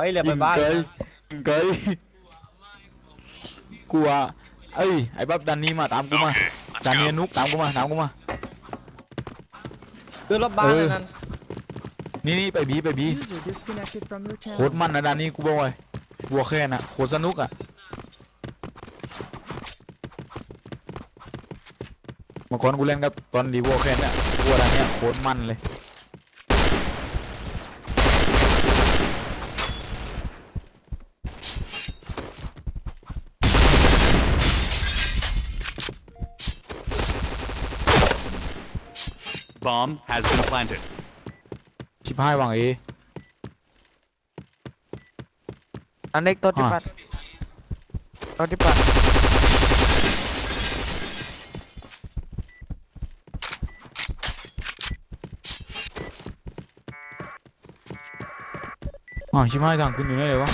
เฮ้ยเหลือไปบ้านเกยเกยกูว่าเอ้ยไอ้บับดันนี้มาตามกูมาดันนี้นุกตามกูมาตามกูมาคือรถบ้านเออ นั่นนี่นี่ไปบีไปบี User disconnected from your โค channel. ตรมันนะดันนี้กูบอกเลยบัวแค่น่ะโคตรสนุกอะเมื่อก่อนกูเล่นกับตอนดีบัวแค่เนี่ยบัวดันเนี่ยโคตรมันเลย Bomb has been planted. ชิบหายวังเอ อันเล็กตัวที่อะปัดตัวที่ปัด อ๋อชิบหายทางขึ้นอยู่ไหนเลยวะ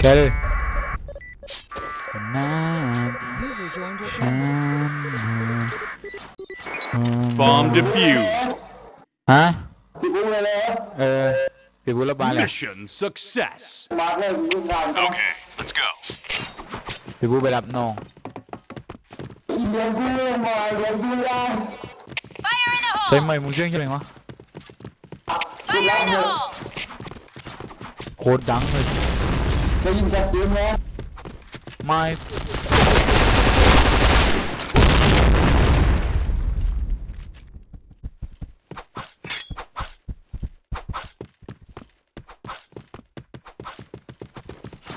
แกเลย Bomb defused. ฮะเออปิดบุระบายเลย Mission success. มาเลยลูกงาน Okay, let's go. ปิดบุไปรับน้อง เลี้ยงกูเลยมาเลี้ยงกูได้ Fire in the ใช่ hole! ไหมมึงเชื่อใช่ไหมวะ Fire in the hole! โคตรดังเลย ได้ยินชัดเจนไห my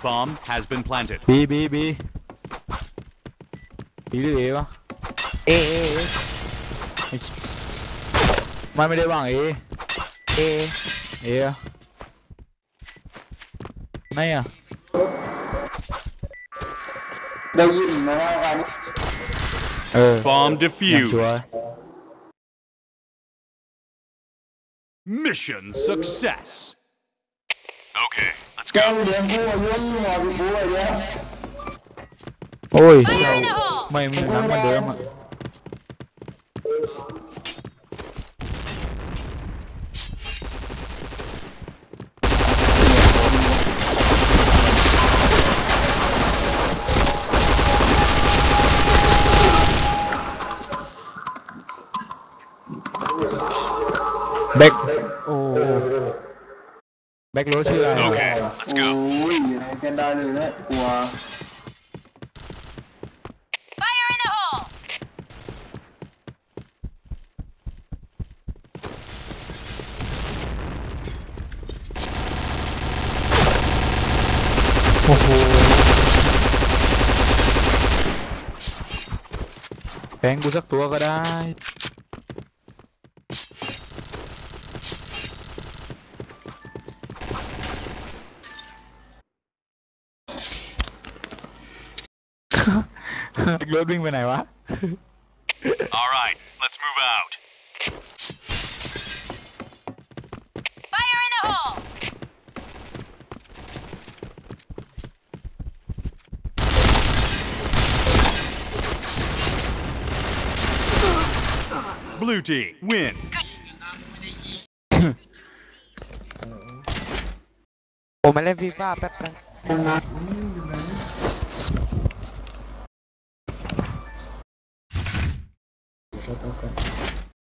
bomb has been planted. B B B. Biri A ba. A A A. A. A. A. Uh, Bomb defused. Mission success. Okay, let's go. Oi, may naman doon. Back. Oh. Back lối chưa là. Okay. Ui, cái này Kenda rồi đấy. Wow. Pengu sak tua kadai. รถวิ่งไปไหนวะ All right, let's move out. Fire in the hole! Blue team, win. ผมมาเ